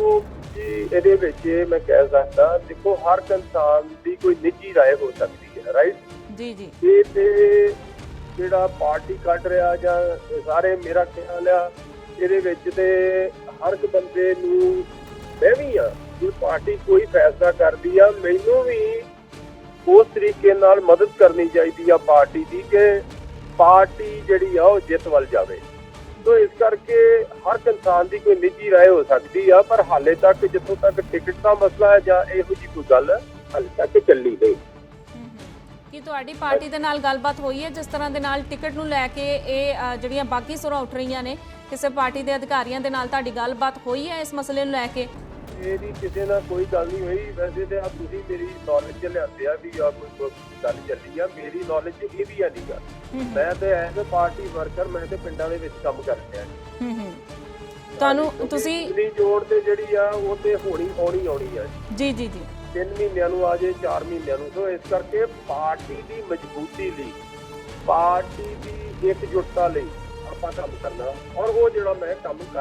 ਦੇਖੋ ਜੀ ਇਹਦੇ ਵਿੱਚ ਇਹ ਮੈਂ ਕਹਿ ਸਕਦਾ ਦੇਖੋ ਹਰ ਇੱਕ ਇਨਸਾਨ ਦੀ ਕੋਈ ਨਿੱਜੀ رائے ਹੋ ਸਕਦੀ ਹੈ ਰਾਈਟ ਜੀ ਜੀ ਇਹ ਤੇ ਜਿਹੜਾ ਪਾਰਟੀ ਕੱਢ ਰਿਹਾ ਜਾਂ ਸਾਰੇ ਮੇਰਾ ਖਿਆਲ ਆ ਇਹਦੇ ਵਿੱਚ ਤੇ ਹਰ ਇੱਕ ਬੰਦੇ ਨੂੰ ਮੈਂ ਵੀ ਆ ਜੇ ਪਾਰਟੀ ਕੋਈ ਫੈਸਲਾ ਕਰਦੀ ਆ ਮੈਨੂੰ ਵੀ ਉਸ ਤਰੀਕੇ ਨਾਲ ਮਦਦ ਕਰਨੀ ਚਾਹੀਦੀ ਆ ਪਾਰਟੀ ਦੀ ਕਿ ਪਾਰਟੀ ਜਿਹੜੀ ਆ ਉਹ ਜਿੱਤ ਵੱਲ ਜਾਵੇ ਸੋ ਇਸ ਕਰਕੇ ਹਰ ਇੱਕ ਇਨਸਾਨ ਦੀ ਕੋਈ ਨਿੱਜੀ رائے ਹੋ ਸਕਦੀ ਆ ਪਰ ਹਾਲੇ ਤੱਕ ਜਿੱਥੋਂ ਤੱਕ ਟਿਕਟ ਦਾ ਮਸਲਾ ਹੈ ਜਾਂ ਇਹੋ ਜੀ ਕੋਈ ਗੱਲ ਹਾਲੇ ਤੱਕ ਚੱਲੀ ਨਹੀਂ ਹਮ, ਹਮ। ਕੀ ਤੁਹਾਡੀ ਪਾਰਟੀ ਦੇ ਨਾਲ ਗੱਲਬਾਤ ਹੋਈ ਹੈ ਜਿਸ ਤਰ੍ਹਾਂ ਦੇ ਨਾਲ ਟਿਕਟ ਨੂੰ ਲੈ ਕੇ ਇਹ ਅ, ਜਿਹੜੀਆਂ ਬਾਕੀ ਸੁਰਾਂ ਉੱਠ ਰਹੀਆਂ ਨੇ ਕਿਸੇ ਪਾਰਟੀ ਦੇ ਅਧਿਕਾਰੀਆਂ ਦੇ ਨਾਲ ਤੁਹਾਡੀ ਗੱਲਬਾਤ ਹੋਈ ਹੈ ਇਸ ਮਸਲੇ ਨੂੰ ਲੈ ਕੇ ਇਹਦੀ ਕਿਸੇ ਨਾਲ ਕੋਈ ਗੱਲ ਨਹੀਂ ਹੋਈ ਵੈਸੇ ਤੇ ਆ ਤੁਸੀਂ ਮੇਰੀ ਨੌਲੇਜ ਚ ਲਿਆਂਦੇ ਆ ਵੀ ਆ ਕੋਈ ਕੋਈ ਗੱਲ ਚੱਲੀ ਆ ਮੇਰੀ ਨੌਲੇਜ ਚ ਇਹ ਵੀ ਆ ਨਹੀਂ ਗੱਲ ਹਮ, ਹਮ, ਮੈਂ ਤੇ ਐਜ਼ ਅ ਪਾਰਟੀ ਵਰਕਰ ਮੈਂ ਤੇ ਪਿੰਡਾਂ ਦੇ ਵਿੱਚ ਕੰਮ ਕਰ ਰਿਹਾ ਹਮ, ਹਮ। ਤੁਹਾਨੂੰ ਤੁਸੀਂ ਬਿਜਲੀ ਜੋੜ ਤੇ ਜਿਹੜੀ ਆ ਉਹ ਤੇ ਹੋਣੀ ਆਉਣੀ ਆਉਣੀ ਆ। ਜੀ ਜੀ ਜੀ। 3 ਮਹੀਨਿਆਂ ਨੂੰ ਆ ਜੇ 4 ਮਹੀਨਿਆਂ ਨੂੰ। ਸੋ ਇਸ ਕਰਕੇ ਪਾਰਟੀ ਦੀ ਮਜ਼ਬੂਤੀ ਲਈ ਪਾਰਟੀ ਦੀ ਇਕਜੁੱਟਤਾ ਲਈ ਆਪਾਂ ਕੰਮ ਕਰਨਾ। ਔਰ ਉਹ ਜਿਹੜਾ ਮੈਂ ਕੰਮ